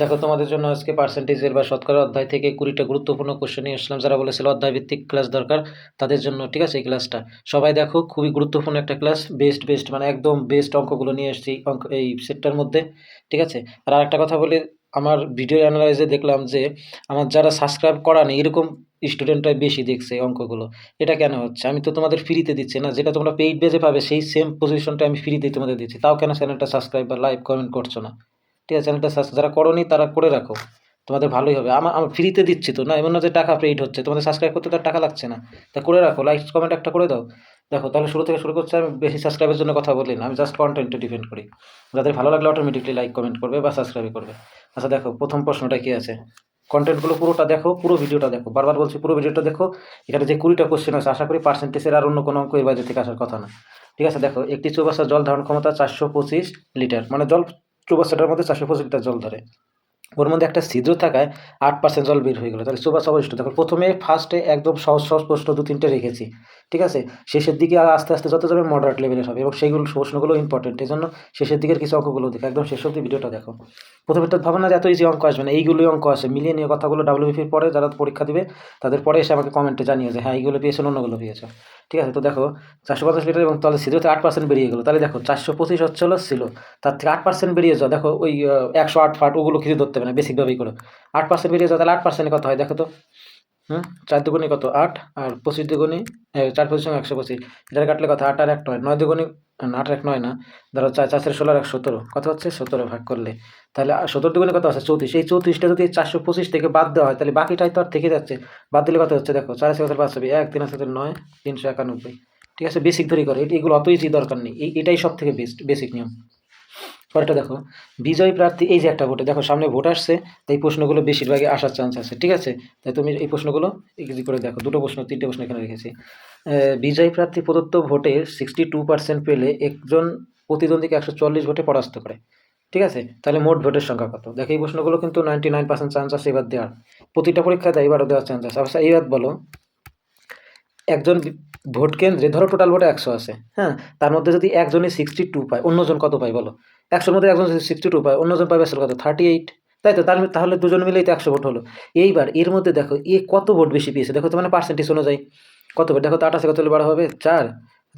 দেখো, তোমাদের জন্য আজকে পার্সেন্টেজের বা শতকরা অধ্যায় থেকে কুড়িটা গুরুত্বপূর্ণ কোশ্চেন নিয়ে আসলাম। যারা বলেছিল অধ্যায় ভিত্তিক ক্লাস দরকার, তাদের জন্য ঠিক আছে এই ক্লাসটা সবাই দেখো, খুবই গুরুত্বপূর্ণ একটা ক্লাস বেস্ট বেস্ট মানে একদম বেস্ট অঙ্কগুলো নিয়ে এসেছি অঙ্ক, এই সেটটার মধ্যে, ঠিক আছে? আর আরেকটা কথা বলি, আমার ভিডিও অ্যানালাইজে দেখলাম যে, আমার যারা সাবস্ক্রাইব করা নেই, এরকম স্টুডেন্টরাই বেশি দেখছে অঙ্কগুলো। এটা কেন হচ্ছে? আমি তো তোমাদের ফ্রিতে দিচ্ছি না, যেটা তোমরা পেইড বেজে পাবে, সেই সেম পজিশনটা আমি ফ্রিতেই তোমাদের দিচ্ছি। তাও কেন চ্যানেলটা সাবস্ক্রাইব বা লাইক কমেন্ট করছ না? ঠিক আছে চ্যানেলটা সাবস্ক্রাইব যারা করোনি তারা করে রাখো। তোমাদের ভালোই হবে। আমার আমার ফ্রিতে দিচ্ছি তো, না? এমন না যে টাকা পেইড হচ্ছে। তোমাদের সাবস্ক্রাইব করতে তার টাকা লাগছে না। তা করে রাখো। লাইক কমেন্ট একটা করে দাও। দেখো, তাহলে শুরু থেকে শুরু করছে। আমি বেশি সাবস্ক্রাইবের জন্য কথা বলি না। আমি জাস্ট কন্টেন্টে ডিপেন্ড করি। যাদের ভালো লাগলে অটোমেটিকলি লাইক কমেন্ট করবে বা সাবস্ক্রাইব করবে। আচ্ছা দেখো, প্রথম প্রশ্নটা কী আছে? কন্টেন্টগুলো পুরোটা দেখো, পুরো ভিডিওটা দেখো। বারবার বলছি, পুরো ভিডিওটা দেখো। এখানে যে কুড়িটা কোশ্চেন আছে, আশা করি পার্সেন্টেজের আর অন্য কোনো অঙ্ক এর বাইরে থেকে আসার কথা না। ঠিক আছে, দেখো, একটি চৌবাচ্চা জল ধারণ ক্ষমতা চারশো পঁচিশ লিটার। মানে জল চৌবাচ্চাটার মধ্যে চারশো পঁচিশ লিটার জল ধরে। ওর মধ্যে একটা ছিদ্র থাকায় আট পার্সেন্ট জল বের হয়ে গেলো। তাহলে চৌবাচ্চা অবশিষ্ট। দেখো, প্রথমে ফার্স্টে একদম সহজ সহজ প্রশ্ন দু তিনটে রেখেছি। ঠিক আছে? শেষের দিকে আর আস্তে আস্তে যত যাবে মডারেট লেভেলের হবে এবং সেইগুলো প্রশ্নগুলো ইম্পর্টেন্ট এই জন্য শেষের দিকের কিছু অঙ্কগুলো দেখো। একদম শেষ অব্দি ভিডিওটা দেখো। প্রথমে তো ভাবো না যে এত ইজি অঙ্ক আসবে না, এইগুলোই অঙ্ক আসে মিলিয়ে নিয়ে কথাগুলো ডাব্লিউবিপির পরে যারা পরীক্ষা দিবে, তাদের পরে এসে আমাকে কমেন্টে জানিয়ে যে হ্যাঁ এইগুলো পেয়েছেন, অন্যগুলো পেয়েছ। ঠিক আছে? তো দেখো, চারশো পঞ্চাশ লিটার এবং তাহলে সিধুতে আট পার্সেন্ট বেরিয়ে গেলো। তাহলে দেখো, চারশো পঁচিশ হচ্ছে হলো ছিল তার থেকে আট পার্সেন্ট বেরিয়ে যাও। দেখো, ওই একশো আট ফাট ওগুলো কিছু ধরতে হবে না বেসিকভাবেই করে। আট পার্সেন্ট বেরিয়ে যাও, তাহলে আট পার্সেন্টের কথা হয়। দেখো তো হুম? চার দুগুণে কত? আট। আর পঁচিশ দুগুণে চার পঁচিশ একশো পঁচিশ। এটা কাটলে কত? আট আর এক নয়। নয় দুগুণে, আট এক নয় না? ধরো চার চার ষোলো আর এক সতেরো। কত হচ্ছে? সতেরো ভাগ করলে। তাহলে সতেরো দুগুণে কত আছে? চৌত্রিশ। এই চৌত্রিশটা যদি চারশো পঁচিশ থেকে বাদ দেওয়া হয়, তাহলে বাকিটাই তো আর থেকে যাচ্ছে। বাদ দিলে কত হচ্ছে? দেখো, চার আছে কত পাঁচ হবে এক, তিন আছে নয়, তিনশো একানব্বই। ঠিক আছে? বেসিক ধরেই করে। এগুলো অত ইজি দরকার নেই। এটাই সব থেকে বেস্ট বেসিক নিয়ম। পরেরটা দেখো। বিজয় প্রার্থী, এই যে একটা ভোটে, দেখো সামনে ভোট আসছে, তাই প্রশ্নগুলো বেশিরভাগই আসার চান্স আছে, ঠিক আছে? তাই তুমি এই প্রশ্নগুলো ইজি করে দেখো, দুটো প্রশ্ন, তিনটে প্রশ্ন এখানে রেখেছি। বিজয় প্রার্থী প্রদত্ত ভোটে সিক্সটি টু পার্সেন্ট পেলে একজন প্রতিদ্বন্দ্বীকে একশো চল্লিশ ভোটে পরাস্ত করে, ঠিক আছে? তাহলে মোট ভোটের সংখ্যা কত? দেখো, এই প্রশ্নগুলো কিন্তু নাইনটি নাইন পার্সেন্ট চান্স আছে, এবার দেওয়ার। প্রতিটা পরীক্ষা দেয় এবারও দেওয়ার চান্স আছে। অবশ্য এইবার বলো একজন ভোট কেন্দ্রে, ধরো টোটাল ভোটে একশো আছে হ্যাঁ? তার মধ্যে যদি একজনে সিক্সটি টু পায়, অন্যজন কত পায় বলো? একশোর মধ্যে একজন সিক্সটি টু পায়, অন্যজন পাবে আসলে কত? থার্টি এইট তাই তো? তার তাহলে দুজন মিলেই তো একশো ভোট হলো। এইবার এর মধ্যে দেখো, এ কত ভোট বেশি পেয়েছে? দেখো তো মানে পার্সেন্টেজ অনুযায়ী। কত ভোট? দেখো তো আঠাশে কত বাড়া হবে, চার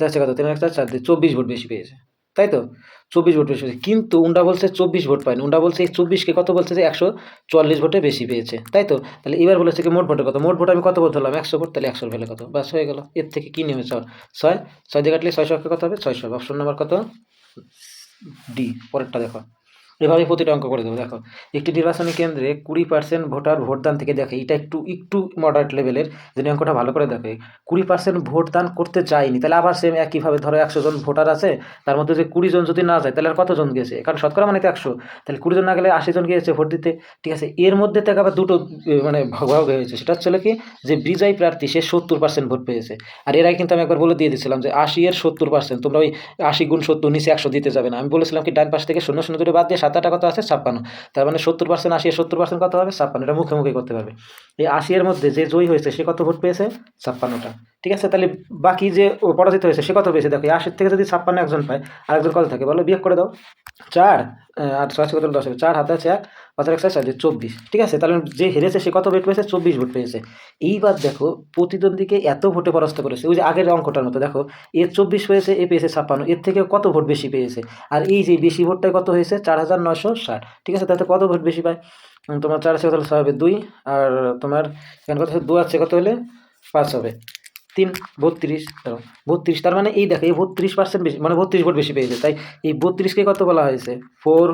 আছে কত তিন চার চার, দিয়ে চব্বিশ ভোট বেশি পেয়েছে। তাই তো? চব্বিশ ভোট বেশি কিন্তু উন্ডা বলছে চব্বিশ ভোট পায়নি। উন্ডা বলছে এই চব্বিশকে কত বলছে যে একশো চল্লিশ ভোটে বেশি পেয়েছে। তাই তো? তাহলে এবার বলেছে কি মোট ভোটে কত? মোট ভোট আমি কত ভোট ধরলাম একশো ভোট? তাহলে একশো ভ্যালু কত? বাস হয়ে গেল। এর থেকে কী নেমে ছয় ছয়? ছয় দিয়ে কাটলে ছয়শো কত হবে? ছয়শো। অপশন নাম্বার কত? ডি। পরেরটা দেখো। এভাবে প্রতিটা অঙ্ক করে দেবো, দেখো। একটি নির্বাচনী কেন্দ্রে কুড়ি পার্সেন্ট ভোটার ভোটদান থেকে দেখে, এটা একটু একটু মডারেট লেভেলের যদি অঙ্কটা ভালো করে দেখে। কুড়ি পার্সেন্ট ভোটদান করতে চায়নি তাহলে আবার সেম একইভাবে ধরো একশো জন ভোটার আছে, তার মধ্যে যে কুড়ি জন যদি না যায়, তাহলে আর কতজন গেছে? কারণ শতকরা মানে তো একশো। তাহলে কুড়ি জন না গেলে আশি জন গিয়েছে ভোট দিতে। ঠিক আছে, এর মধ্যে থেকে আবার দুটো মানে ভাগ হয়েছে সেটা হচ্ছে কি, যে বিজয়ী প্রার্থী, সে সত্তর পার্সেন্ট ভোট পেয়েছে। আর এরাই কিন্তু আমি একবার বলে দিয়ে দিয়েছিলাম যে আশি এর সত্তর পার্সেন্ট তোমরা ওই আশি গুণ সত্তর নিচে একশো দিতে যাবে না। আমি বলেছিলাম কি, ডান পাশ থেকে শূন্য শূন্য দুটো বাদ দিয়ে সাত কত আছে? ছাপ্পান্ন। তার মানে সত্তর পার্সেন্ট আশি সত্তর পার্সেন্ট কত হবে? ছাপ্পান্ন। এটা মুখে মুখে করতে পারবে। এই আশি এর মধ্যে যে জয়ী হয়েছে, সে কত ভোট পেয়েছে? ছাপ্পান্নটা। ঠিক আছে, তাহলে বাকি যে পরাজিত হয়েছে, সে কত পেয়েছে? দেখো আশির থেকে যদি ছাপ্পান্ন একজন পায় আর একজন কত থাকে? বলো, বিয়োগ করে দাও। চার আর ছয় কত দশ হবে চার হাতে আছে এক পাঁচের এক চার চব্বিশ। ঠিক আছে, তাহলে যে হেরেছে, সে কত ভোট পেয়েছে? চব্বিশ ভোট পেয়েছে। এইবার দেখো, প্রতিদ্বন্দ্বীকে এত ভোটে পরাস্ত করেছে, ওই যে আগের অঙ্কটার মতো, দেখো, এর চব্বিশ পেয়েছে এ পেয়েছে ছাপ্পান্ন, এর থেকে কত ভোট বেশি পেয়েছে? আর এই যে বেশি ভোটটাই কত হয়েছে? চার হাজার নয়শো ষাট। ঠিক আছে, তাতে কত ভোট বেশি পায়? তোমার চার আছে কত হবে দুই, আর তোমার এখানে কত দু আছে, কত হলে? পাঁচ হবে। তিন, বত্রিশ বত্রিশ, তার মানে এই দেখো, এই বত্রিশ পার্সেন্ট বেশি মানে বত্রিশ ভোট বেশি পেয়েছে। তাই এই বত্রিশকে কত বলা হয়েছে? Four,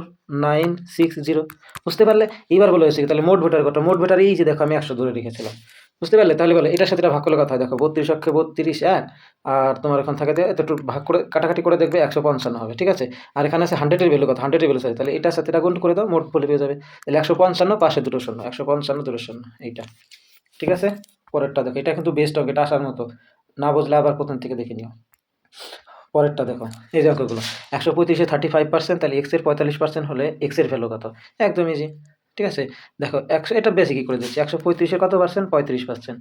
nine, six, zero. বুঝতে পারলে? এইবার বলা হয়েছে তাহলে মোট ভোটার কত? মোট ভোটার এই যে দেখো, আমি একশো ধরে রেখেছিলাম। বুঝতে পারলে? তাহলে বলো, এটার সাথে ভাগ করলে কথা হয়। দেখো, বত্রিশ অক্ষে বত্রিশ এক আর তোমার এখন থাকে এত একটু ভাগ করে, কাটাকাটি করে দেখবে একশো পঞ্চান্ন হবে, ঠিক আছে? আর এখানে আছে হান্ড্রেডের ভ্যালু কথা হান্ড্রেডের ভ্যালু তাহলে এটার সাথে এটা গুণ করে দাও, মোট বলে পেয়ে যাবে। তাহলে একশো পঞ্চান্ন, পাশে দুটো শূন্য। একশো পঞ্চান্ন, দুটো শূন্য, এইটা। ঠিক আছে? পরেরটা দেখো, এটা কিন্তু বেস্ট হবে এটা আসার মতো। না বুঝলে আবার প্রথম থেকে দেখে নিও। পরেরটা দেখো, এই যে অঙ্কগুলো একশো পঁয়ত্রিশে থার্টি ফাইভ পার্সেন্ট তাহলে এক্সের পঁয়তাল্লিশ পার্সেন্ট হলে এক্সের ভ্যালু কত? একদম ইজি ঠিক আছে? দেখো, একশো, এটা বেশি কী করে দিচ্ছি, একশো পঁয়ত্রিশের কত পার্সেন্ট পঁয়ত্রিশ পার্সেন্ট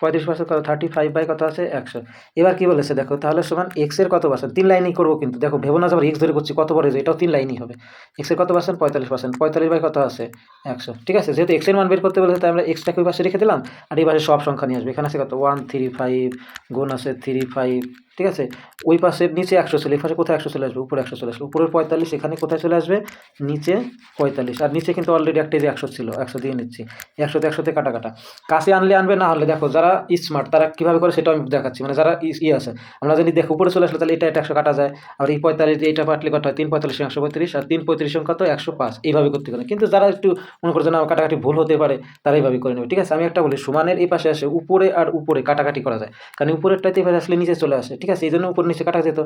পঁয়ত্রিশ পার্সেন্ট কত থার্টি ফাইভ বাই কত আছে? একশো। এবার কী বলেছে? দেখো, তাহলে সমান এক্সের কত পার্সেন্ট তিন লাইনই করব কিন্তু। দেখো, ভেবো না যাবার এক্স ধরে করছি, কত বড় এটাও তিন লাইনই হবে। এক্সের কত পার্সেন্ট পঁয়তাল্লিশ পার্সেন্ট পঁয়তাল্লিশ বাই কত আছে? একশো। ঠিক আছে? যেহেতু এক্সের মান বের করতে বলেছে, তাই আমরা এক্সটাকে ওই পাশে রেখে দিলাম। আর এই পাশে সব সংখ্যা নিয়ে আসবে। এখানে আছে কত? ওয়ান থ্রি ফাইভ গুণ আছে থ্রি ফাইভ ঠিক আছে? ওই পাশের নিচে একশো ছিল এই পাশে কোথায় একশো চলে আসবে? উপরে একশো চলে আসবে। উপরের পঁয়তাল্লিশ, এখানে কোথায় চলে আসবে? নিচে পঁয়তাল্লিশ। আর নিচে কিন্তু অলরেডি একটা যে একশো ছিল, একশো দিয়ে নিচ্ছি। একশোতে একশোতে কাটা কাটা কাছে আনলে আনবে, না আনলে দেখো, যারা স্মার্ট তারা কীভাবে করে সেটাও আমি দেখাচ্ছি। মানে যারা ই- ই আছে, আমরা যদি দেখো উপরে চলে আসলে তাহলে এটা একশো কাটা যায়। আর এই পঁয়তাল্লিশ এটা পাটলে কত হয়? তিন পঁয়তাল্লিশ, একশো পঁয়ত্রিশ। আর তিন পঁয়ত্রিশ সংখ্যা তো একশো পাঁচ। এইভাবে করতে পারে কিন্তু যারা একটু মনে করছে, না কাটাকাটি ভুল হতে পারে, তারা এইভাবে করে নেবে। ঠিক আছে? আমি একটা বলি, সমানের এই পাশে আসে, উপরে আর উপরে কাটাকাটি করা যায়। কারণ উপরেরটাতে এবার আসলে নিচে চলে আসে। ঠিক আছে? এই জন্য উপর নিচে কাটা যেত।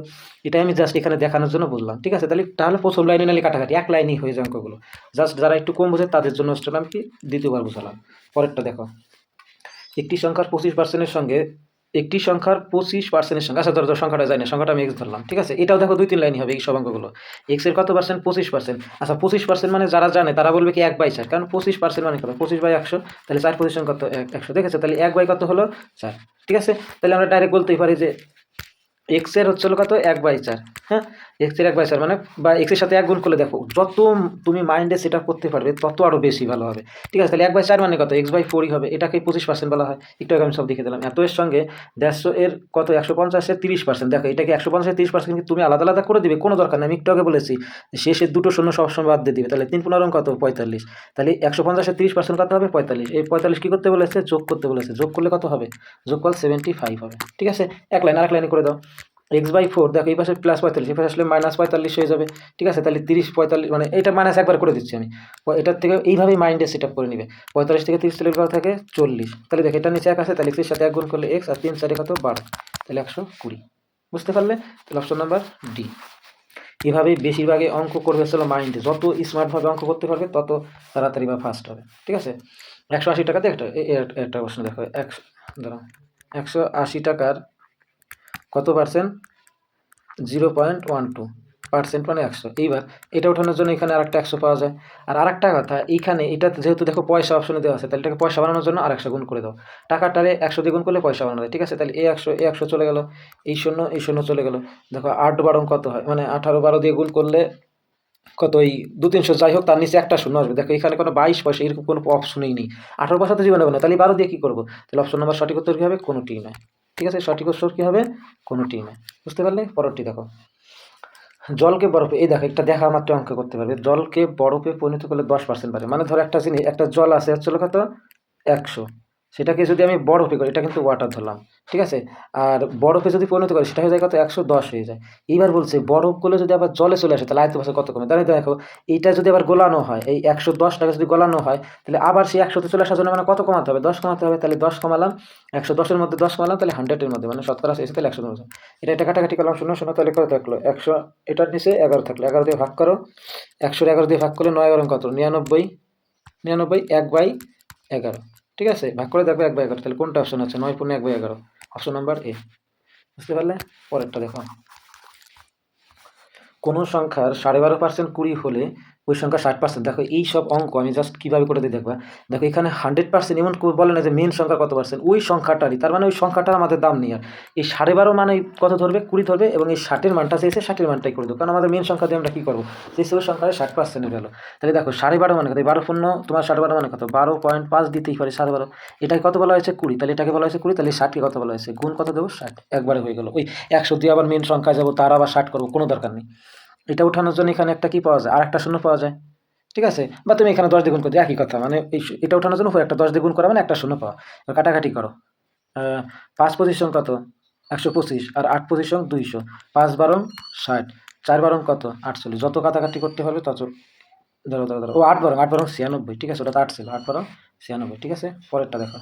এটাই আমি জাস্ট এখানে দেখানোর জন্য বললাম, ঠিক আছে? তাহলে তাহলে প্রথম লাইনে নালে কাটাকাটি এক লাইনই হয়ে যায় অঙ্কগুলো। জাস্ট যারা একটু কম বোঝে, তাদের জন্য আমি কি দ্বিতীয়বার বুঝালাম। পরেরটা দেখো। একটি সংখ্যার পঁচিশ পার্সেন্টের সঙ্গে, একটি সংখ্যার পঁচিশ পার্সেন্টের সঙ্গে আচ্ছা ধরো সংখ্যাটা যায় না, সংখ্যাটা আমি এক্স ধরলাম, ঠিক আছে? এটাও দেখো দুই তিন লাইনই হবে এই সব অঙ্কগুলো। এক্সের কত পার্সেন্ট পঁচিশ পার্সেন্ট আচ্ছা পঁচিশ পার্সেন্ট মানে যারা জানে, তারা বলবে কি এক বাই চার, কারণ পঁচিশ পার্সেন্ট মানে কত? পঁচিশ বাই একশো, তাহলে চার পজিশন কত? এক- একশো দেখেছে তাহলে এক বাই কত হলো? চার, ঠিক আছে? তাহলে আমরা ডাইরেক্ট বলতেই পারি যে এক্সের হচ্ছে কত? এক বাই চার। হ্যাঁ? এক্সের এক বাই চার মানে বা এক্সের সাথে এক গুণ করলে দেখো, যত তুমি মাইন্ডে সেট আপ করতে পারবে, তত আরও বেশি ভালো হবে। ঠিক আছে, তাহলে এক বাই চার মানে কত? এক্স বাই ফোরই হবে এটাকে পঁচিশ পার্সেন্ট বলা হয়। একটু আগে আমি সব দেখে দিলাম। এত এর সঙ্গে দেড়শো এর কত? একশো পঞ্চাশের তিরিশ পার্সেন্ট দেখো, এটাকে একশো পঞ্চাশের তিরিশ পার্সেন্ট তুমি আলাদা আলাদা করে দিবে, কোনো দরকার নেই। আমি একটু আগে বলেছি শেষের দুটো শূন্য সবসময় বাদ দিয়ে দিবে। তাহলে তিন পনেরো কত? পঁয়তাল্লিশ। তাহলে একশো পঞ্চাশের তিরিশ পার্সেন্ট কত হবে? পঁয়তাল্লিশ। এই পঁয়তাল্লিশ কী করতে বলেছে? যোগ করতে বলেছে। যোগ করলে কত হবে? যোগ করলে সেভেন্টি ফাইভ হবে। ঠিক আছে? এক লাইন, আরেক লাইনে করে দাও। এক্স বাই ফোর দেখো এই পাশে প্লাস পঁয়তাল্লিশ, এই পাশে আসলে মাইনাস পঁয়তাল্লিশ হয়ে যাবে। ঠিক আছে? তাহলে তিরিশ, পঁয়তাল্লিশ মানে এটা মাইনাস একবার করে দিচ্ছি আমি। এটার থেকে এইভাবেই মাইন্ডে সেট আপ করে নিবে। পঁয়তাল্লিশ থেকে তিরিশ চলে গেল থাকে চল্লিশ। তাহলে দেখো, এটা নিচে এক আছে, তাহলে এক্সের সাথে এক গুণ করলে এক্স আর তিন চারে কত? বারো। তাহলে একশো কুড়ি। বুঝতে পারলে? তাহলে অপশন নাম্বার ডি এভাবেই বেশিরভাগই অঙ্ক করবে হচ্ছে মাইন্ডে যত স্মার্টভাবে অঙ্ক করতে পারবে, তত তাড়াতাড়ি বা ফাস্ট হবে। ঠিক আছে? একশো আশি টাকাতে একটা একটা প্রশ্ন দেখো। একশো, দাঁড়াও। একশো আশি টাকার কত percent zero point one two percent মানে একশো। এইবার এটা ওঠানোর জন্য এখানে আরেকটা একশো পাওয়া যায়। আর আরেকটা কথা, এইখানে এটা যেহেতু দেখো পয়সা অপশনে দেওয়া আছে, তাহলে এটাকে পয়সা বানানোর জন্য আর একশো গুণ করে দাও। টাকাটারে একশো দিয়ে গুণ করলে পয়সা বানানো যায়, ঠিক আছে? তাহলে এই একশো এই একশো চলে গেল, এই শূন্য এই শূন্য চলে গেল। দেখো আট বারো কত হয়? মানে আঠারো বারো দিয়ে গুণ করলে কত ওই দু তিনশো যাই হোক, তার নিচে একটা শূন্য আসবে। দেখো এখানে কোনো বাইশ পয়সা এরকম কোনো অপশনই নেই। আঠারো পয়সা তো জীবনে হবে না, তাহলে বারো দিয়ে কী করব? তাহলে অপশন নাম্বার সঠিক উত্তর কী হবে? কোনোটি নয়। ঠিক আছে? সঠিক উত্তর কী হবে? কোনোটি টিমে বুঝতে পারলে? পরেরটি দেখো। জলকে বরফে, এই দেখো, একটা দেখা মাত্র অঙ্ক করতে পারবে। জলকে বরফে পরিণত করলে দশ পার্সেন্ট পারে মানে ধরো একটা জিনিস, একটা জল আছে, হচ্ছে কত? একশো। সেটাকে যদি আমি বরফে করি, এটা কিন্তু ওয়াটার ধরলাম, ঠিক আছে? আর বরফে যদি পরিণত করি, সেটা হয়ে যায় কত? একশো দশ হয়ে যায়। এইবার বলছে বরফগুলো যদি আবার জলে চলে আসে, তাহলে আয়ত্ত ভাষা কত কমে? তাহলে দেখো, এইটা যদি আবার গোলানো হয়, এই একশো দশ টাকা যদি গোলানো হয়, তাহলে আবার সেই একশোতে চলে আসার জন্য মানে কত কমাতে হবে? দশ কমাতে হবে, তাহলে দশ কমালাম, একশো দশের মধ্যে দশ কমালাম, তাহলে হান্ড্রেডের মধ্যে মানে শতকরা এসে তাহলে একশো দশ এটা এটা কাটাকাটি করলাম, শূন্য শূন্য, তাহলে কত থাকল? একশো, এটার নিচে এগারো থাকল। এগারো দিয়ে ভাগ করো, একশোর এগারো দিয়ে ভাগ করলে নয় এগারো কত? নিরানব্বই নিরানব্বই, এক বাই এগারো। ঠিক আছে? ভাগ করে দেখো এক বাই এগারো। তাহলে কোনটা অপশন আছে? নয় পূর্ণ এক বাই এগারো। অপশন নাম্বার এ বুঝতে পারলে? পরেরটা দেখো। কোনো সংখ্যার সাড়ে বারো পার্সেন্ট কুড়ি হলে ওই সংখ্যা ষাট পার্সেন্ট দেখো, এই সব অঙ্ক আমি জাস্ট কীভাবে করে দিই, দেখবা? দেখো, এখানে হান্ড্রেড পার্সেন্ট এমন বলে না যে মেন সংখ্যা কত পার্সেন্ট ওই সংখ্যাটারই, তার মানে ওই সংখ্যাটার আমাদের দাম নেই আর। এই সাড়ে বারো মানে কত ধরবে? কুড়ি ধরবে এবং এই ষাটের মানটা চেয়েছে ষাটের মানটাই করে দেবো কারণ আমাদের মেন সংখ্যা দিয়ে আমরা কী করব? সেই সব সংখ্যায় ষাট পার্সেন্টের গেলো। তাহলে দেখো সাড়ে বারো মানে কত? বারো শূন্য তোমার সাড়ে বারো মানে কত? বারো পয়েন্ট পাঁচ দিতেই পারে সাড়ে বারো। এটাকে কত বলা হয়েছে? কুড়ি। তাহলে এটাকে বলা হয়েছে কুড়ি, তাহলে ষাটকে কত বলা হয়েছে? গুণ কত দেবো? ষাট। একবারে হয়ে গেলো। ওই একশো দিয়ে আবার মেন সংখ্যায় যাব, তার আবার ষাট করব, কোনো দরকার নেই। এটা উঠানোর জন্য এখানে একটা কি পাওয়া যায়? আর একটা শূন্য পাওয়া যায়। ঠিক আছে? বা তুমি এখানে দশ দ্বিগুণ করে, একই কথা মানে এটা উঠানোর জন্য একটা দশ দ্বিগুণ করা মানে একটা শূন্য পাওয়া। কাটাকাটি করো। পাঁচ পজিশন কত? একশো পঁচিশ। আর আট পজিশন দুইশো। পাঁচ বারং ষাট। চার বারং কত? আটচল্লিশ। যত কাটাকাটি করতে পারবে তত, ধরো ধরো ধরো। ও, আট বারং আট বারং ছিয়ানব্বই। ঠিক আছে? ওটা তো আট ছিল। আট বারং ছিয়ানব্বই। ঠিক আছে? পরেরটা দেখো।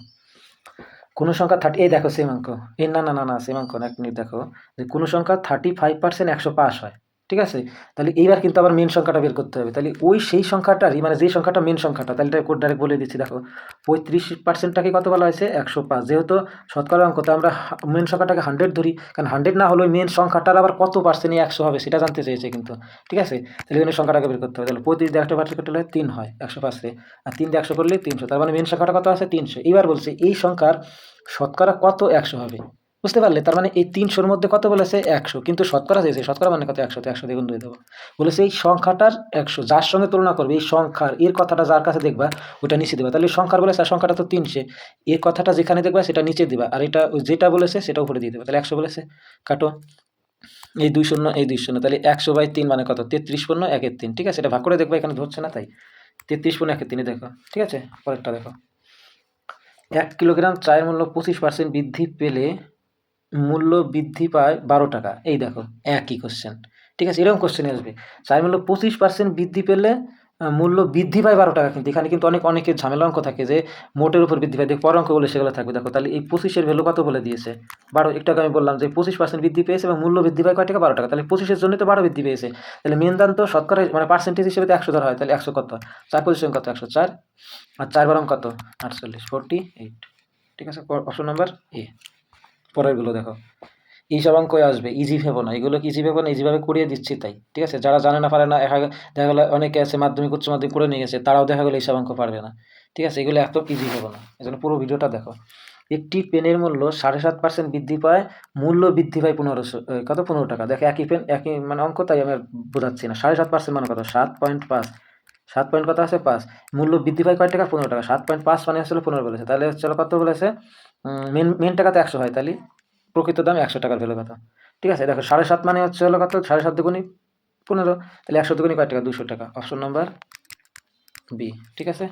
কোনো সংখ্যা থার্টি এই দেখো সেম অঙ্ক। এই না না না না সেম অঙ্ক না। এক মিনিট দেখো। যে কোনো সংখ্যা থার্টি ফাইভ পার্সেন্ট একশো পাস হয়। ঠিক আছে? তাহলে এইবার কিন্তু আবার মেন সংখ্যাটা বের করতে হবে। তাহলে ওই সেই সংখ্যাটারই মানে যে সংখ্যাটা মেন সংখ্যাটা, তাহলে এটা কোড ডাইরেক্ট বলে দিচ্ছি। দেখো, পঁয়ত্রিশ পার্সেন্টটাকে কত বলা হয়েছে? একশো পাঁচ। যেহেতু শতকরা অঙ্কতে আমরা মেন সংখ্যাটাকে হান্ড্রেড ধরি। কারণ হান্ড্রেড না হলে ওই মেন সংখ্যাটার আবার কত পার্সেন্ট একশো হবে, সেটা জানতে চেয়েছে কিন্তু। ঠিক আছে? তাহলে এখানে সংখ্যাটাকে বের করতে হবে। তাহলে পঁয়ত্রিশ দিয়ে একটা পার্সেন্ট করলে তিন হয়, একশো পাঁচে আর তিন দিয়ে একশো করলে তিনশো। তার মানে মেন সংখ্যাটা কত আছে? তিনশো। এবার বলছে, এই সংখ্যার শতকরা কত একশো হবে? বুঝতে পারলে? তার মানে এই তিনশোর মধ্যে কত বলেছে? একশো। কিন্তু শতকরা চেয়েছে শতকরা মানে কত? একশো একশো দ্বিগুণ দুই দেবো। বলেছে এই সংখ্যাটার একশো। যার সঙ্গে তুলনা করবে, এই সংখ্যার, এর কথাটা যার কাছে দেখবা, ওটা নিচে দেবা। তাহলে সংখ্যার বলেছে, আর সংখ্যাটা তো তিনশে। এর কথাটা যেখানে দেখবা, সেটা নিচে দিবা। আর এটা যেটা বলেছে, সেটা উপরে দিয়ে দেবে। তাহলে একশো বলেছে। কাটো। এই দুই শূন্য, এই দুই শূন্য। তাহলে একশো বাই তিন মানে কত? তেত্রিশ পূর্ণ একের তিন। ঠিক আছে? এটা ভাগ করে দেখবা, এখানে ধরছে না তাই। তেত্রিশ পূর্ণ একের তিনে দেখো। ঠিক আছে? পরেরটা দেখো। এক কিলোগ্রাম চায়ের মূল্য পঁচিশ পার্সেন্ট বৃদ্ধি পেলে মূল্য বৃদ্ধি পায় বারো টাকা। এই দেখো, একই কোশ্চেন ঠিক আছে, এরকম কোশ্চেন আসবে। চায়ের মূল্য পঁচিশ পার্সেন্ট বৃদ্ধি পেলে মূল্য বৃদ্ধি পায় বারো টাকা কিন্তু। এখানে কিন্তু অনেক, অনেকের ঝামেলা অঙ্ক থাকে যে মোটের উপর বৃদ্ধি পায়। দেখো পর অঙ্ক বলে সেগুলো থাকবে। দেখো, তাহলে এই পঁচিশের ভ্যালু কত বলে দিয়েছে? বারো, একটু আমি বললাম যে পঁচিশ পার্সেন্ট বৃদ্ধি পেয়েছে এবং মূল্য বৃদ্ধি পায় কয় টাকা? বারো টাকা। তাহলে পঁচিশের জন্য তো বারো বৃদ্ধি পেয়েছে। তাহলে মেন দান তো শতকরা মানে পার্সেন্টেজ হিসেবে একশো ধরা হয়। তাহলে একশো কত? চার পজিশন কত? একশো চার। আর চার বারং কত? আটচল্লিশ ফোরটি এইট ঠিক আছে অপশন নাম্বার এ পরেরগুলো দেখো। এইসব অঙ্কই আসবে ইজি ভেবো না। এগুলো ইজি ভেবো না ইজিভাবে করিয়ে দিচ্ছি তাই, ঠিক আছে? যারা জানে না, পারে না, দেখা দেখা গেলো অনেকে আছে মাধ্যমিক, উচ্চ মাধ্যমিক করে নিয়ে গেছে, তারাও দেখা গেলো এইসব অঙ্ক পারবে না, ঠিক আছে? এগুলো এত ইজি ভেবো না। এই জন্য পুরো ভিডিওটা দেখো। একটি পেনের মূল্য সাড়ে সাত পার্সেন্ট বৃদ্ধি পায়, মূল্য বৃদ্ধি পায় পনেরোশো কত? পনেরো টাকা। দেখো, একই পেন একই মানে অঙ্ক, তাই আমি বোঝাচ্ছি না। সাড়ে সাত পার্সেন্ট মানে কত? সাত পয়েন্ট পাঁচ। সাত পয়েন্ট কত আছে? পাঁচ। মূল্য বৃদ্ধি পায় কয় টাকা? পনেরো টাকা। সাত পয়েন্ট পাঁচ মানে হচ্ছিল পনেরো বলেছে। তাহলে হচ্ছে কত বলেছে? মেন মেন টাকা তো একশো হয় তাহলে। প্রকৃত দাম একশো টাকার ভ্যালু কত ঠিক আছে, দেখো, সাড়ে সাত মানে হচ্ছে হলো কত? সাড়ে সাত দুগুণি পনেরো। তাহলে একশো দুগুণি কয় টাকা? দুশো টাকা। অপশন নাম্বার বি ঠিক আছে?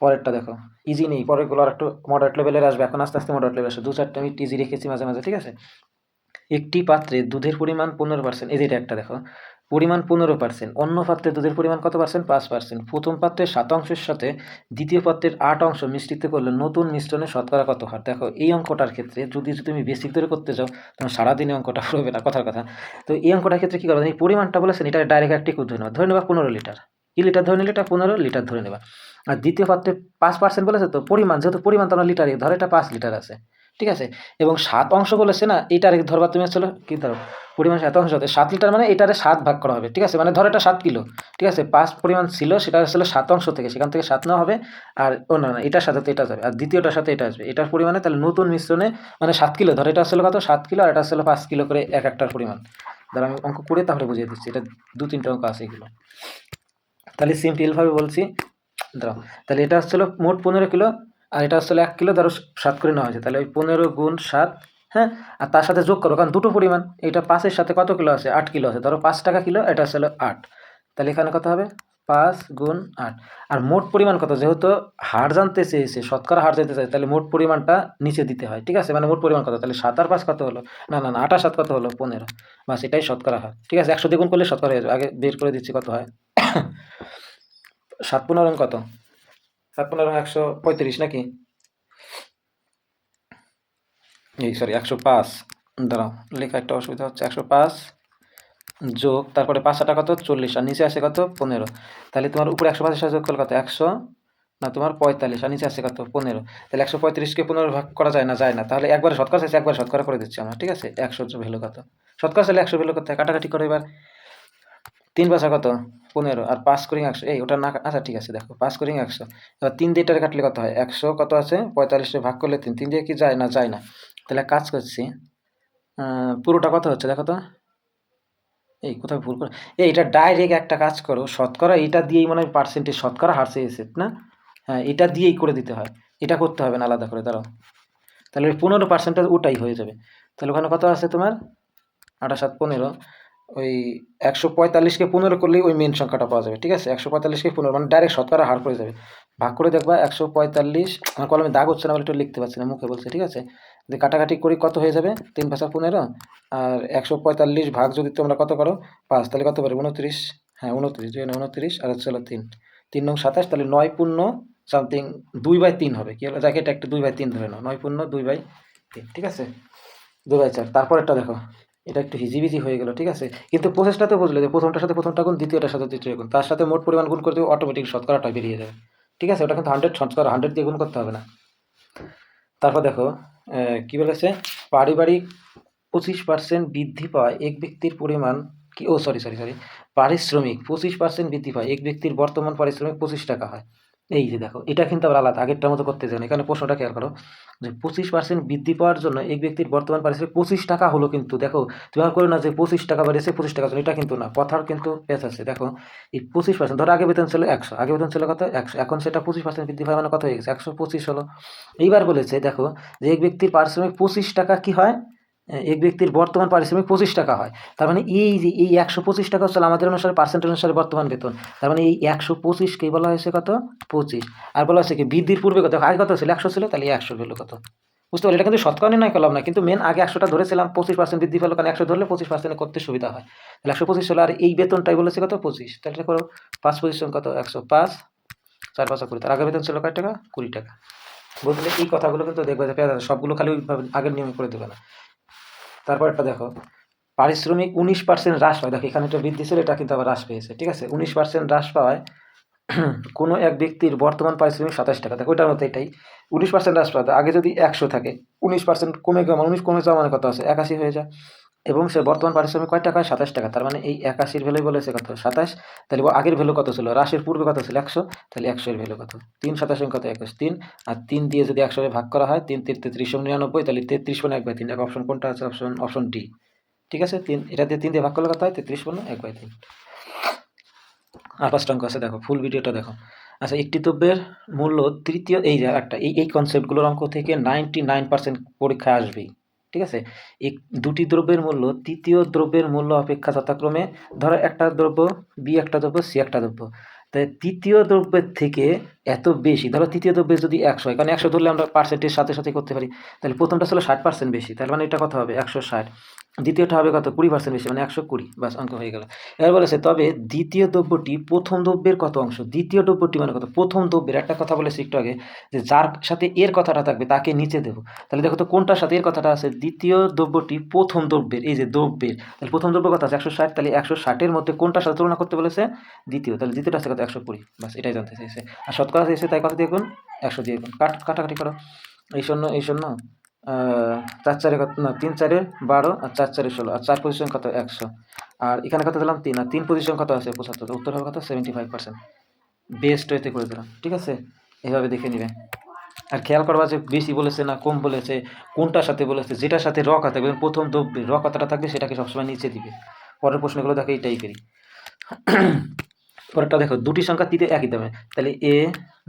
পরেরটা দেখো। ইজি নেই, পরেরগুলো আর একটু মডারেট লেভেলের আসবে। এখন আস্তে আস্তে মডারেট লেভেল আসবে দু চারটে আমি ইজি রেখেছি মাঝে মাঝে, ঠিক আছে? একটি পাত্রে দুধের পরিমাণ পনেরো পার্সেন্ট এটা একটা দেখো। পরিমাণ পনেরো পার্সেন্ট অন্য পাত্রে দুধের পরিমাণ কত পার্সেন্ট পাঁচ পার্সেন্ট প্রথম পাত্রের সাত অংশের সাথে দ্বিতীয় পাত্রের আট অংশ মিশ্রিত করলে নতুন মিশ্রণে শতকরা কত হার? দেখো, এই অঙ্কটার ক্ষেত্রে যদি তুমি বেসিক ধরে করতে চাও তোমার সারাদিনে অঙ্কটা হবে না, কথার কথা। তো এই অঙ্কটার ক্ষেত্রে কী করবে? এই পরিমাণটা বলেছেন, এটা ডাইরেক্ট একটি ধরে নেবা। ধরে নেবা পনেরো লিটার। কি লিটার ধরে নিলে? এটা পনেরো লিটার ধরে নেবা। আর দ্বিতীয় পাত্রে পাঁচ পার্সেন্ট বলেছে তো পরিমাণ, যেহেতু পরিমাণ তোমার লিটারে, ধরো এটা পাঁচ লিটার আছে। ঠিক আছে? এবং সাত অংশ বলেছে না এটার ধরবা তুমি আসলে, কি ধরো? পরিমাণ সাত অংশ সাত লিটার মানে এটারে সাত ভাগ করা হবে, ঠিক আছে? মানে ধরো এটা সাত কিলো, ঠিক আছে? পাঁচ পরিমাণ ছিল, সেটা আসলে সাত অংশ থেকে, সেখান থেকে সাত নেওয়া হবে, আর ও না এটার সাথে এটা যাবে, আর দ্বিতীয়টার সাথে এটা আসবে। এটার পরিমাণে তাহলে নতুন মিশ্রণে মানে সাত কিলো, ধরো এটা আসলে কত? সাত কিলো, আর এটা আসলে পাঁচ কিলো করে এক একটার পরিমাণ। ধরো আমি অঙ্ক করে তাহলে বুঝিয়ে দিচ্ছি, এটা দু তিনটা অঙ্ক আছে এগুলো। তাহলে সিম্পলভাবে বলছি, ধরো, তাহলে এটা হচ্ছিল মোট পনেরো কিলো আর এটা আসলে এক কিলো ধরো সাত করে নেওয়া হয়েছে, তাহলে ওই পনেরো গুণ সাত হ্যাঁ? আর তার সাথে যোগ করো, কারণ দুটো পরিমাণ, এটা পাঁচের সাথে কত কিলো আছে? আট কিলো আছে, ধরো পাঁচ টাকা কিলো, এটা হচ্ছিল আট। তাহলে এখানে কত হবে? পাঁচ গুণ আট। আর মোট পরিমাণ কত? যেহেতু হার জানতে চেয়েছে, শতকরা হার জানতে চাই তাহলে মোট পরিমাণটা নিচে দিতে হয়, ঠিক আছে? মানে মোট পরিমাণ কত? তাহলে সাত আর পাঁচ কত হলো? না না না, আট আর সাত কত হলো? পনেরো। বাস এটাই শতকরা হার, ঠিক আছে? একশো দ্বিগুণ করলে শতকরা হয়ে যাবে। আগে বের করে দিচ্ছি কত হয়? সাত পনেরো কত? সাত পনেরো একশো পঁয়ত্রিশ নাকি? এই সরি একশো পাঁচ। দাঁড়াও, লেখা একটা অসুবিধা হচ্ছে, একশো পাঁচ যোগ, তারপরে পাঁচটা কত? চল্লিশ, আর নিচে আছে কত? পনেরো। তাহলে তোমার উপরে একশো পাঁচের সাথে যোগ করলে কত? একশো? না, তোমার পঁয়তাল্লিশ, আর নিচে আছে কত? পনেরো। তাহলে একশো পঁয়ত্রিশকে পনেরো ভাগ করা যায় না যায় না। তাহলে একবারে শতকরা চাইছে একবার শতকরা করে দিচ্ছি আমরা, ঠিক আছে? একশো ভ্যালু কত? শতকরা চাইলে একশো ভ্যালু কত? কাটাকাটি করে এবার। তিন পাঁচা কত? পনেরো। আর পাঁচ করিং একশো। এই, ওটা না আচ্ছা ঠিক আছে, দেখো, পাঁচ করিং একশো। এবার তিন দিয়ে এটারে কাটলে কত হয়? একশো কত আছে? পঁয়তাল্লিশে ভাগ করলে তিন। তিন দিয়ে কি যায় না? যায় না। তাহলে কাজ করছি পুরোটা কত হচ্ছে দেখো তো? এই, কোথায় ভুল করে? এই, এটা ডাইরেক্ট একটা কাজ করো। শতকরা এটা দিয়েই মনে পার্সেন্টেজ শতকরা হারছে এসে না? হ্যাঁ এটা দিয়েই করে দিতে হয়। এটা করতে হবে না, আলাদা করে। দাঁড়াও। তাহলে পনেরো পার্সেন্টেজ ওটাই হয়ে যাবে। তাহলে ওখানে কত আছে তোমার? আঠাশ সাত পনেরো। ওই একশো পঁয়তাল্লিশকে পনেরো করলেই ওই মেন সংখ্যাটা পাওয়া যাবে, ঠিক আছে? একশো পঁয়তাল্লিশকে পনেরো মানে ডাইরেক্ট শতকরা হার পড়ে যাবে। ভাগ করে দেখবা একশো পঁয়তাল্লিশ, আমার কলমে দাগ হচ্ছে না বলে একটু লিখতে পারছি না, মুখে বলছে, ঠিক আছে? যে কাটাকাটি করি কত হয়ে যাবে? তিন পাঁচা পনেরো, আর একশো পঁয়তাল্লিশ ভাগ যদি তোমরা কত করো? পাঁচ, তাহলে কত পারবে উনত্রিশ। হ্যাঁ উনত্রিশ দুই নয় উনত্রিশ, আর হচ্ছে হলো তিন। তিন নং সাতাশ, তাহলে নয় পূর্ণ সামথিং দুই বাই তিন হবে। কি হলো? যাকে, এটা একটা দুই বাই তিন ধরে নাও, নয় পূর্ণ দুই বাই তিন, ঠিক আছে? দুই বাই চার তারপর একটা দেখো। এটা একটু হিজিবিজি হয়ে গেল, ঠিক আছে? কিন্তু প্রসেসটা তো বুঝলে যে প্রথমটার সাথে প্রথমটা গুণ, দ্বিতীয়টার সাথে তৃতীয় গুণ। তার সাথে মোট পরিমাণ গুণ করে দেবে অটোমেটিক শতকরাটা বেরিয়ে যাবে। ঠিক আছে? ওটা কিন্তু হান্ড্রেড শতকরা হান্ড্রেড দিয়ে গুণ করতে হবে না। তারপর দেখো কি বলেছে? পারিবারিক পঁচিশ পার্সেন্ট বৃদ্ধি পায় এক ব্যক্তির পরিমাণ কি? ও সরি সরি সরি পারিশ্রমিক পঁচিশ পার্সেন্ট বৃদ্ধি পায় এক ব্যক্তির বর্তমান পারিশ্রমিক পঁচিশ টাকা হয়। এই যে দেখো, এটা কিন্তু আবার আলাদা, আগেরটার মতো করতে চান এখানে প্রশ্নটা খেয়াল করো যে পঁচিশ পার্সেন্ট বৃদ্ধি পাওয়ার জন্য এক ব্যক্তির বর্তমান পারিশ্রমিক পঁচিশ টাকা হলো কিন্তু, দেখো আর করো না যে পঁচিশ টাকা বেড়েছে পঁচিশ টাকা এটা কিন্তু না, কথার কিন্তু পেঁচ আছে। দেখো, এই পঁচিশ পার্সেন্ট ধরো আগে বেতন ছিল একশো আগে বেতন ছিল কত? একশো, এখন সেটা পঁচিশ পার্সেন্ট বৃদ্ধি পায় মানে কত হয়ে গেছে? একশো পঁচিশ হলো। এইবার বলেছে, দেখো, যে এক ব্যক্তির পারিশ্রমিক পঁচিশ টাকা কি হয়? এক ব্যক্তির বর্তমান পারিশ্রমিক পঁচিশ টাকা হয়। তার মানে এই যে এই একশো পঁচিশ টাকা হচ্ছে আমাদের অনুসারে পার্সেন্ট অনুসারে বর্তমান বেতন। তার মানে এই একশো পঁচিশকে বলা হয়েছে কত? পঁচিশ। আর বলা হয়েছে কি, বৃদ্ধির পূর্বে কত? আগে কত ছিল? একশো ছিল? তাহলে একশো ভ্যালু কত? বুঝতে পারলি এটা কিন্তু শতকরা নয় করলাম না, কিন্তু মেন আগে একশোটা ধরেছিলাম, পঁচিশ পার্সেন্ট বৃদ্ধি পেল, কারণ একশো ধরলে পঁচিশ পার্সেন্ট করতে সুবিধা হয়। তাহলে একশো পঁচিশ আর এই বেতনটাই বলেছে কত? পঁচিশ। তাহলে এটা করো, পাঁচ পজিশন কত? একশো পাঁচ, চার পাঁচশো কুড়ি। তার আগে বেতন ছিল কয় টাকা? কুড়ি টাকা। বুঝলে? এই কথাগুলো কিন্তু দেখবে সবগুলো খালি আগের নিয়মে করে দেবে না। তারপর একটা দেখো, পারিশ্রমিক উনিশ পার্সেন্ট হ্রাস পায়। দেখো, এখানে একটা বৃদ্ধি ছিল, এটা কিন্তু আবার হ্রাস পেয়েছে, ঠিক আছে? উনিশ পার্সেন্ট হ্রাস পাওয়ায় কোনো এক ব্যক্তির বর্তমান পারিশ্রমিক সাতাশ টাকা, দেখো ওইটার মতো এটাই। উনিশ পার্সেন্ট হ্রাস পাওয়া আগে যদি একশো থাকে, উনিশ পার্সেন্ট কমে গেল উনিশ কমে যাওয়া মানে কত আছে? একাশি হয়ে যায়। এবং সে বর্তমান পারিশ্রমিক কয় টাকা? সাতাশ টাকা। তার মানে এই একাশির ভ্যালু বলেছে কত? সাতাশ। তাহলে আগের ভ্যালু কত ছিল? রাশির পূর্বে কত ছিল? একশো। তাহলে একশোর ভ্যালু কত? তিন সাতাশ কত? একুশ। তিন। আর তিন দিয়ে যদি একশো ভাগ করা হয়, তিন তিন তেত্রিশ নিরানব্বই, তাহলে তেত্রিশ পনেরো এক বাই তিন। এক অপশন কোনটা আছে? অপশন অপশন ডি ঠিক আছে? তিন এটা দিয়ে তিন দিয়ে ভাগ করলে কত হয়? তেত্রিশ পনেরো এক বাই তিন। আর পাঁচটা অঙ্ক আছে, দেখো। ফুল ভিডিওটা দেখো। আচ্ছা একটি দ্রব্যের মূল্য তৃতীয় এই একটা এই এই কনসেপ্টগুলোর অঙ্ক থেকে নাইনটি নাইন পার্সেন্ট পরীক্ষায় আসবেই। ঠিক আছে? এক, দুটি দ্রব্যের মূল্য, তৃতীয় দ্রব্যের মূল্য অপেক্ষা যথাক্রমে ধরো একটা দ্রব্য বি একটা দ্রব্য সি একটা দ্রব্য। তাই তৃতীয় দ্রব্যের থেকে এত বেশি, ধরো তৃতীয় দ্রব্যের যদি একশো হয়, কারণ একশো ধরলে আমরা পার্সেন্টের সাথে সাথে করতে পারি। তাহলে প্রথমটা ছিল ষাট পার্সেন্ট বেশি তাহলে মানে এটা কথা হবে? একশো ষাট। দ্বিতীয়টা হবে কত? কুড়ি পার্সেন্ট বেশি মানে একশো কুড়ি। বাস অঙ্ক হয়ে গেল। এবার বলেছে, তবে দ্বিতীয় দ্রব্যটি প্রথম দ্রব্যের কত অংশ? দ্বিতীয় দ্রব্যটি মানে কত? প্রথম দ্রব্যের। একটা কথা বলেছি একটু আগে, যে যার সাথে এর কথাটা থাকবে, তাকে নিচে দেবো। তাহলে দেখো তো কোনটার সাথে এর কথাটা আছে? দ্বিতীয় দ্রব্যটি প্রথম দ্রব্যের, এই যে দ্রব্যের। তাহলে প্রথম দ্রব্য কথা আছে, একশো ষাট। তাহলে একশো ষাটের মধ্যে কোনটার সাথে তুলনা করতে বলেছে? দ্বিতীয়। তাহলে দ্বিতীয়টা আছে কত? একশো কুড়ি। বাস এটাই জানতে চাইছে। আর শতকরা চেয়েছে তাই কথা দিয়ে গুণ? একশো দিয়ে গুণ। কাট, কাটাকাটি করো। এই শূন্য এই শূন্য। চার চারে কত? না, তিন চারে বারো আর চার চারে ষোলো। আর চার পজিশন কত? একশো। আর এখানে কত দিলাম? তিন। আর তিন পজিশন কত আছে? পঁচাত্তর। উত্তর হবে কত? সেভেন্টি ফাইভ পার্সেন্ট বেস্ট ওয়েতে করে দিলাম। ঠিক আছে? এভাবে দেখে নেবে। আর খেয়াল করবা যে বেশি বলেছে না কম বলেছে, কোনটার সাথে বলেছে, যেটার সাথে র কথা থাকবে প্রথম দ্রব্যে র কথাটা থাকবে সেটাকে সবসময় নিচে দিবে। পরের প্রশ্নগুলো দেখো এই টাইপেরই পরেরটা দেখো, দুটি সংখ্যা তৃতীয় একই দামে। তাহলে এ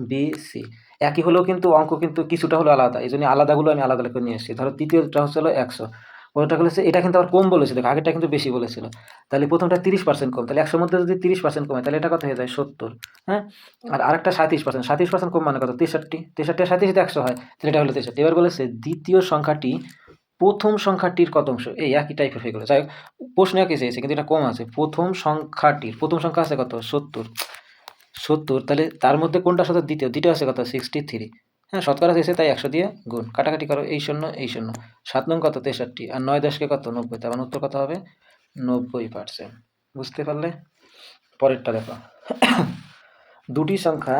বি সি একই হলেও কিন্তু অঙ্ক কিন্তু কিছুটা হলো আলাদা। এই জন্য আলাদাগুলো আমি আলাদা করে নিয়ে এসেছি। ধরো তৃতীয়টা হচ্ছে হলো একশো। পরেরটা বলেছে এটা কিন্তু আবার কম বলেছে দেখো আগেরটা কিন্তু বেশি বলেছিল। তাহলে প্রথমটা তিরিশ পার্সেন্ট কম। তাহলে একশোর মধ্যে যদি তিরিশ পার্সেন্ট কমে তাহলে এটা কত হয়ে যায়? সত্তর। হ্যাঁ? আর আরেকটা সাঁত্রিশ পার্সেন্ট সাঁত্রিশ পার্সেন্ট কম মানে কত? তেষট্টি। তেষট্টি সাঁত্রিশ একশো হয়। তাহলে এটা হলো তেষট্টি। এবার বলেছে দ্বিতীয় সংখ্যাটি প্রথম সংখ্যাটির কত অংশ? এই একই টাইপের হয়ে গেলো। যাই হোক, প্রশ্ন একই চেয়েছে কিন্তু এটা কম আছে। প্রথম সংখ্যাটির, প্রথম সংখ্যা আছে কত? সত্তর। সত্তর, তাহলে তার মধ্যে কোনটা সাথে দ্বিতীয়। দ্বিতীয় আছে কত? সিক্সটি থ্রি হ্যাঁ শতকরা চেয়েছে তাই একশো দিয়ে গুণ। কাটাকাটি করো, এই শূন্য এই শূন্য। সাত নং কত? তেষট্টি। আর নয় দশকে কত? নব্বই। তার মানে উত্তর কত হবে? নব্বই পার্সেন্ট বুঝতে পারলে? পরেরটা দেখো। দুটি সংখ্যা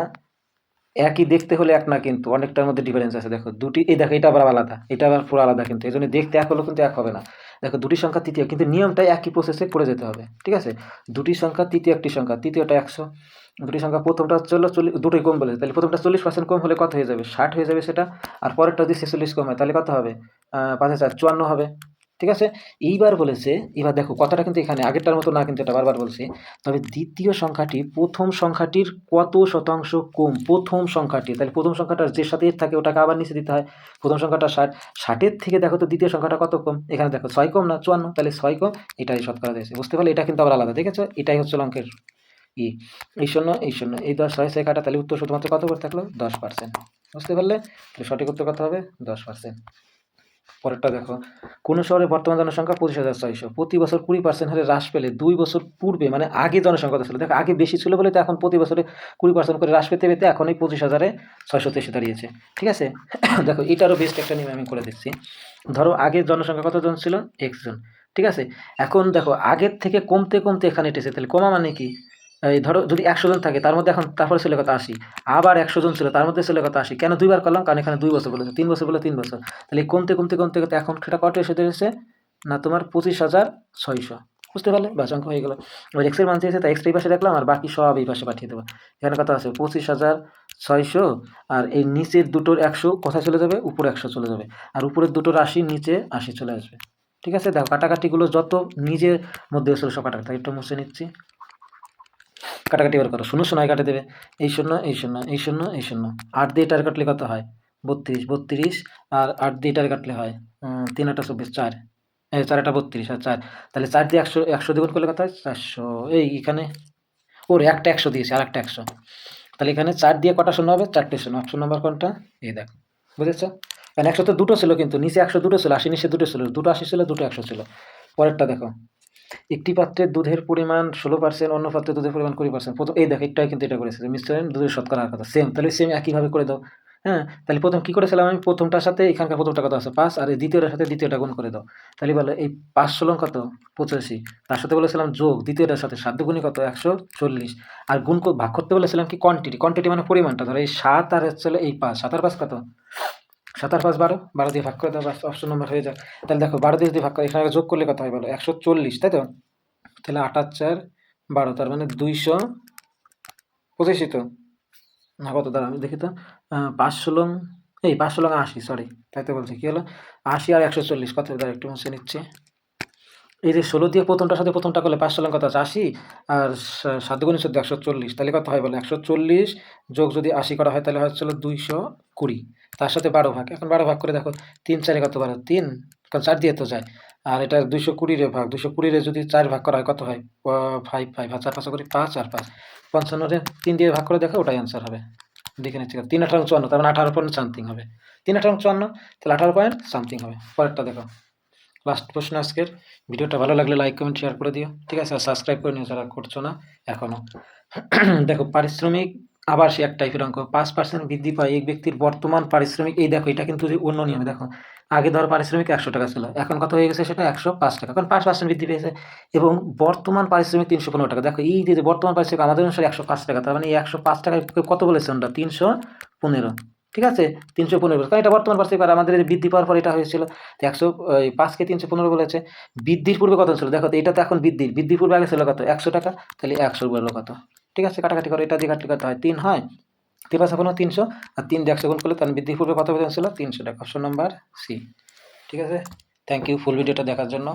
একই দেখতে হলে এক না কিন্তু, অনেকটার মধ্যে ডিফারেন্স আছে। দেখো, দুটি, এই দেখো, এটা আবার আলাদা। এটা আবার পুরো আলাদা কিন্তু। এই জন্য দেখতে এক হলেও কিন্তু এক হবে না। দেখো দুটি সংখ্যা তৃতীয়, কিন্তু নিয়মটাই একই প্রসেসে করে যেতে হবে, ঠিক আছে? দুটি সংখ্যা তৃতীয়, একটি সংখ্যা, তৃতীয়টা একশো। দুটি সংখ্যা প্রথমটা চল্লো চল্লিশ, দুটোই কম বলেছে, তাহলে প্রথমটা চল্লিশ পার্সেন্ট কম হলে কত হয়ে যাবে? ষাট হয়ে যাবে সেটা, আর পরেরটা যদি ছেচল্লিশ কম হয়, তাহলে কত হবে? পাঁচ হাজার, চুয়ান্ন হবে। ঠিক আছে? এইবার বলেছে, এবার দেখো, কথাটা কিন্তু এখানে, আগেরটার মতো না কিন্তু এটা বারবার বলছে। তবে দ্বিতীয় সংখ্যাটি, প্রথম সংখ্যাটির কত শতাংশ কম? প্রথম সংখ্যাটি, তাহলে প্রথম সংখ্যাটার যে সাথে থাকে, ওটাকে আবার নিচে দিতে হয়। প্রথম সংখ্যাটা ষাট, ষাটের থেকে দেখো তো দ্বিতীয় সংখ্যাটা কত কম? এখানে দেখো, ছয় কম না, চুয়ান্ন, তাহলে ছয় কম, এটাই শতকরা দিয়েছে বুঝতে পারলে? এটা কিন্তু আবার আলাদা দেখেছ এটাই হচ্ছে অঙ্কের ই। এই শূন্য এই শূন্য, এই দশ, ছয় ছয় কাটা, তাহলে উত্তর শুধুমাত্র কত করে থাকল? দশ পার্সেন্ট বুঝতে পারলে? সঠিক উত্তর কত হবে? দশ পার্সেন্ট পরেরটা দেখো। কোনো শহরে বর্তমান জনসংখ্যা পঁচিশ হাজার ছয়শো। প্রতি বছর কুড়ি পার্সেন্ট হারে হ্রাস পেলে দুই বছর পূর্বে মানে আগে জনসংখ্যা ছিল। দেখো, আগে বেশি ছিল বলে তো এখন প্রতি বছরে কুড়ি পার্সেন্ট করে হ্রাস পেতে পেতে এখন এই পঁচিশ হাজারে ছয়শো তেইশে দাঁড়িয়েছে। ঠিক আছে? দেখো, এটারও বেস্ট একটা নিয়ম আমি করে দিচ্ছি। ধরো, আগে জনসংখ্যা কতজন ছিল? এক্স জন ঠিক আছে? এখন দেখো, আগের থেকে কমতে কমতে এখানে এটেছে। তাহলে কমা মানে কি? এই ধরো যদি একশো জন থাকে, তার মধ্যে এখন তারপরে ছিল কথা আশি আবার একশো জন ছিল, তার মধ্যে ছিল কথা আশি কেন দুইবার করলাম? কারণ এখানে দুই বছর বলেছে তিন বছর বলে তিন বছর। তাহলে কমতে কমতে কমতে কমতে এখন সেটা কত এসে দিয়েছে না, তোমার পঁচিশ হাজার ছয়শো। বুঝতে পারলে? বাস হয়ে গেলো। এবার এক্সের মান চেয়েছে তাই এক্সটা এই পাশে রাখলাম আর বাকি সব এই পাশে পাঠিয়ে দেবো। এখানে কথা আছে, পঁচিশ হাজার ছয়শো আর এই নিচের দুটোর একশো কোথায় চলে যাবে? উপরে একশো চলে যাবে। আর উপরের দুটোর আশি নিচে আশি চলে আসবে। ঠিক আছে? দেখো, কাটাকাটিগুলো যত নিজের মধ্যে ছিল সব কাটাকাটি। একটু মুছে নিচ্ছি। কাটাকাটি এবার করো। শূন্য শূন্য কাটে দেবে। এই শূন্য এই শূন্য এই শূন্য এই শূন্য। আট দিয়ে টার কাটলে কত হয়? বত্রিশ বত্রিশ আর আট দিয়ে টার কাটলে হয় তিন আটা চব্বিশ, চার। এই চার একটা বত্রিশ আর চার। তাহলে চার দিয়ে একশো একশো দ্বিগুণ করলে কত হয়? চারশো। এই এখানে ওর একটা একশো দিয়েছে আর একটা একশো। তাহলে এখানে চার দিয়ে কটা শূন্য হবে? চারটে শূন্য। একশো নম্বর কোনটা? এই দেখ। বুঝেছ? কারণ একশো তো দুটো ছিল কিন্তু, নিচে একশো দুটো ছিল, আশি, নিচে দুটো ছিল। দুটো আশি ছিল, দুটো একশো ছিল। পরেরটা দেখো। একটি পাত্রের দুধের পরিমাণ ষোলো পার্সেন্ট অন্য পাত্রের দুধের পরিমাণ কুড়ি পার্সেন্ট প্রথম এই দেখো একটাই কিন্তু এটা করেছে। মিশ্রণ দুধের শতকরা কথা সেম তাহলে সেম একইভাবে করে দাও। হ্যাঁ তাহলে প্রথম কী করেছিলাম আমি? প্রথমটার সাথে এখানকার প্রথমটা কত আছে? পাঁচ, আর এই দ্বিতীয়টার সাথে দ্বিতীয়টা গুণ করে দাও। তাহলে বলো, এই পাঁচ ষোলো কত? পঁচাশি। তার সাথে বলেছিলাম যোগ, দ্বিতীয়টার সাথে সাত দুগুণই কত? একশো চল্লিশ। আর গুণ ভাগ করতে বলেছিলাম কি? কোয়ান্টিটি কোয়ান্টিটি মানে পরিমাণটা। ধরো এই সাত আর হচ্ছে এই পাঁচ। সাত আর পাঁচ কত? সাত আর পাঁচ বারো বারো দিয়ে ভাগ করে দাও, বাস অপশন নম্বর হয়ে যাক। তাহলে দেখো, বারো দিয়ে যদি ভাগ করে, এখানে যোগ করলে কত হয় বলো? একশো চল্লিশ, তাই তো? তাহলে আট চার বারো, তার মানে দুইশো পঁচিশই তো। না, কত? দাঁড়া আমি দেখি তো। পাঁচশো লং, এই পাঁচশো লং আশি সরি তাই তো বলছি। কী হলো? আশি আর একশো চল্লিশ, কত? দাঁড়া একটু মুছে নিচ্ছে। এই যে ষোলো দিয়ে প্রথমটার সাথে প্রথমটা করলে পাঁচশো ষোলো কত আশি, আর সাত চোদ্দ, একশো চল্লিশ। তাহলে কত হয় বলে? একশো চল্লিশ যোগ যদি আশি করা হয়, তাহলে হচ্ছিল দুইশো কুড়ি। তার সাথে বারো ভাগ। এখন বারো ভাগ করে দেখো, তিন চারে কত বারো? তিন। কারণ চার দিয়ে তো যায়। আর এটা দুইশো কুড়িরে ভাগ। দুইশো কুড়িরে যদি চার ভাগ করা হয়, কত হয়? ফাইভ ফাইভ আর চার পাঁচ করি পাঁচ আর পাঁচ। পঞ্চান্নরে তিন দিয়ে ভাগ করে দেখো, ওটাই অ্যান্সার হবে। দেখে নিচ্ছি। তিন আঠারো চুয়ান্ন, তার মানে আঠারো পয়েন্ট সামথিং হবে। তিন আঠারো চুয়ান্ন, তাহলে আঠারো পয়েন্ট সামথিং হবে। পরেরটা দেখো। লাস্ট প্রশ্ন আজকের। ভিডিওটা ভালো লাগলে লাইক কমেন্ট শেয়ার করে দিও। ঠিক আছে সাবস্ক্রাইব করে নিও যারা করছ না এখনও দেখো, পারিশ্রমিক আবার সে এক টাইপের অঙ্ক। পাঁচ পার্সেন্ট বৃদ্ধি পায় এক ব্যক্তির বর্তমান পারিশ্রমিক। এই দেখো, এটা কিন্তু অন্য নিয়মে দেখো। আগে ধর পারিশ্রমিক একশো টাকা ছিল, এখন কত হয়ে গেছে সেটা একশো পাঁচ টাকা। কারণ পাঁচ পার্সেন্ট বৃদ্ধি পেয়েছে। এবং বর্তমান পারিশ্রমিক তিনশো পনেরো টাকা। দেখো, এই যে বর্তমান পারিশ্রমিক আমাদের অনুসারে একশো পাঁচ টাকা, তার মানে একশো পাঁচ টাকায় কত বলেছে আমরা? তিনশো পনেরো। ঠিক আছে? তিনশো পনেরো কারণ এটা বর্তমান পারিশ্রমিক আর আমাদের বৃদ্ধি পাওয়ার পর এটা হয়েছিল। একশো পাঁচকে তিনশো পনেরো বলেছে। বৃদ্ধির পূর্বে কত ছিল? দেখো এটা তো এখন বৃদ্ধি বৃদ্ধির পূর্বে আগে ছিল কত? একশো টাকা? তাহলে একশো বলল কত? ঠিক আছে, কাটাকাটি করে। এটা দিয়ে কাটলে কত হয়। তিন হয়? তিন পাঁচ পনেরো তিনশো। আর তিন দিয়ে একশো গুণ করলে তার বৃদ্ধির পূর্বে কত বেতন ছিল তিনশো টাকা। Option number C. ঠিক আছে? থ্যাংক ইউ ফুল ভিডিওটা দেখার জন্য।